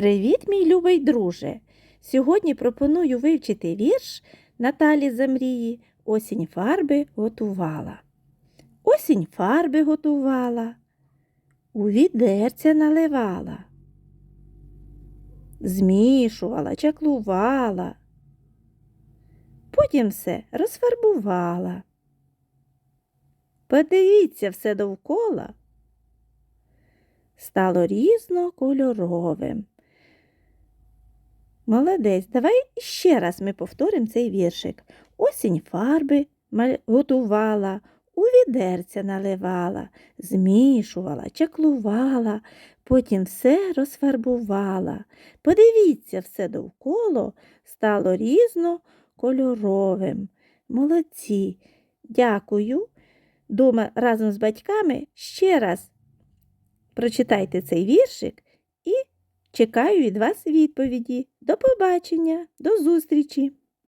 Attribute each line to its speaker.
Speaker 1: Привіт, мій любий друже! Сьогодні пропоную вивчити вірш Наталі Замрії Осінь фарби готувала. Осінь фарби готувала, у відерця наливала, змішувала, чаклувала, потім все розфарбувала. Подивіться все довкола. Стало різнокольоровим. Молодець, давай ще раз ми повторимо цей віршик. Осінь фарби готувала, у відерця наливала, змішувала, чаклувала, потім все розфарбувала. Подивіться, все довкола стало різнокольоровим. Молодці. Дякую. Дома разом з батьками ще раз прочитайте цей віршик чекаю від вас відповіді. До побачення, до зустрічі!